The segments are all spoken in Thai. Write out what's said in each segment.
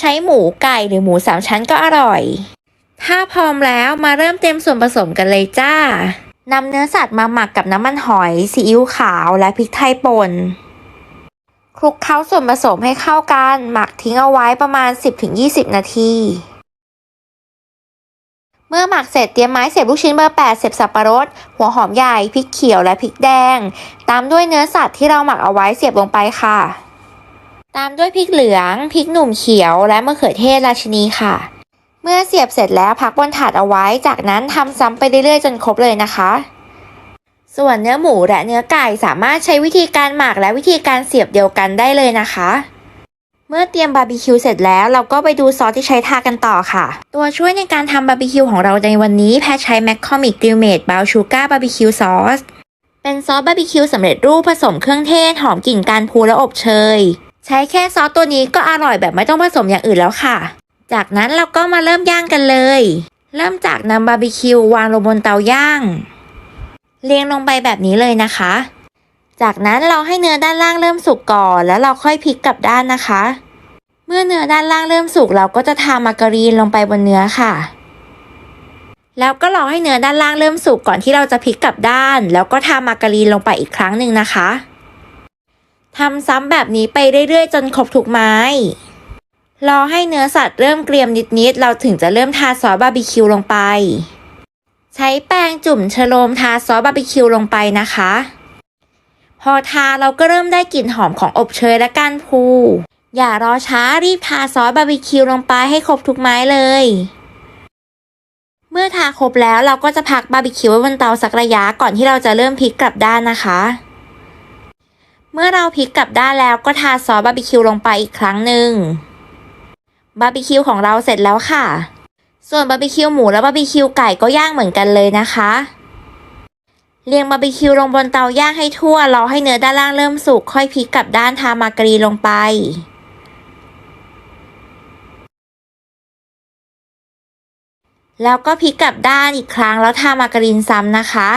ใช้หมูไก่หรือหมูสามชั้นก็อร่อย ถ้าพร้อมแล้วมาเริ่มเตรียมส่วนผสมกันเลยจ้านำเนื้อสัตว์มาหมักกับน้ำมันหอยซีอิ๊วขาวและพริกไทยป่นคลุกเคล้าส่วนผสมให้เข้ากัน หมักทิ้งเอาไว้ประมาณ 10-20 นาที เมื่อหมักเสร็จเตรียมไม้เสียบลูกชิ้นเบอร์ 8 เสียบสับปะรด หัวหอมใหญ่ พริกเขียวและพริกแดง ตามด้วยเนื้อสัตว์ที่เราหมักเอาไว้เสียบลงไปค่ะ ตามด้วยพริกเหลืองพริกหนุ่มเขียวและมะเขือเทศราชินีค่ะ เมื่อเสียบเสร็จแล้วพักบนถาดเอาไว้ จากนั้นทำซ้ำไปเรื่อยๆจนครบเลยนะคะ ส่วนเนื้อหมูและเนื้อไก่สามารถใช้วิธีการหมักและวิธีการเสียบเดียวกันได้เลยนะคะ เมื่อเตรียมบาร์บีคิวเสร็จแล้วเราก็ไปดูซอสที่ใช้ทากันต่อค่ะ ตัวช่วยในการทำบาร์บีคิวของเราในวันนี้แพทใช้แมคคอมิกกริลเมดบาวชูการ์บาร์บีคิวซอสเป็นซอสบาร์บีคิวสำเร็จรูปผสมเครื่องเทศหอมกลิ่นการพูและอบเชย ใช้แค่ซอสตัวนี้ก็อร่อยแบบไม่ต้องผสมอย่างอื่นแล้วค่ะ จากนั้นเราก็มาเริ่มย่างกันเลย เริ่มจากนำบาร์บีคิววางลงบนเตาย่าง เรียงลงไปแบบนี้เลยนะคะ จากนั้นเราให้เนื้อด้านล่างเริ่มสุกก่อน แล้วเราค่อยพลิกกลับด้านนะคะ เมื่อเนื้อด้านล่างเริ่มสุกเราก็จะทามาการีนลงไปบนเนื้อค่ะแล้วก็รอให้เนื้อด้านล่างเริ่มสุกก่อนที่เราจะพลิกกลับด้าน แล้วก็ทามาการีนลงไปอีกครั้งหนึ่งนะคะ ทำซ้ำแบบนี้ไปเรื่อยๆ จนครบทุกไม้ รอให้เนื้อสัตว์เริ่มเกรียมนิดๆ เราถึงจะเริ่มทาซอสบาร์บีคิวลงไป ใช้แป้งจุ่มชโลมทาซอสบาร์บีคิวลงไปนะคะ พอทาเราก็เริ่มได้กลิ่นหอมของอบเชยและก้านพูอย่ารอช้ารีบทาซอสบาร์บีคิวลงไปให้ครบทุกไม้เลย เมื่อทาครบแล้วเราก็จะพักบาร์บีคิวไว้บนเตาสักระยะก่อนที่เราจะเริ่มพลิกกลับด้านนะคะ เมื่อเราพลิกกลับด้านแล้วก็ทาซอสบาร์บีคิวลงไปอีกครั้งหนึ่งบาร์บีคิวของเราเสร็จแล้วค่ะ ส่วนบาร์บีคิวหมูและบาร์บีคิวไก่ก็ย่างเหมือนกันเลยนะคะ เรียงบาร์บีคิวลงบนเตาย่างให้ทั่ว รอให้เนื้อด้านล่างเริ่มสุกค่อยพลิกกลับด้านทามาการีลงไปแล้วก็พลิกกลับด้านอีกครั้งแล้วทามาการีนซ้ำนะคะ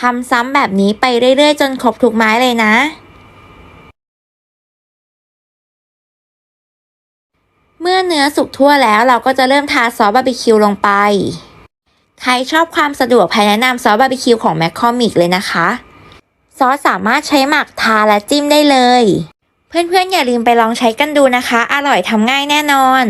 ทำซ้ำแบบนี้ไปเรื่อยๆ จนครบทุกไม้เลยนะ เมื่อเนื้อสุกทั่วแล้วเราก็จะเริ่มทาซอสบาร์บีคิวลงไป ใครชอบความสะดวกแพแนะนำซอสบาร์บีคิวของแมคคอมิกเลยนะคะ ซอสสามารถใช้หมักทาและจิ้มได้เลย เพื่อนๆอย่าลืมไปลองใช้กันดูนะคะ อร่อยทำง่ายแน่นอน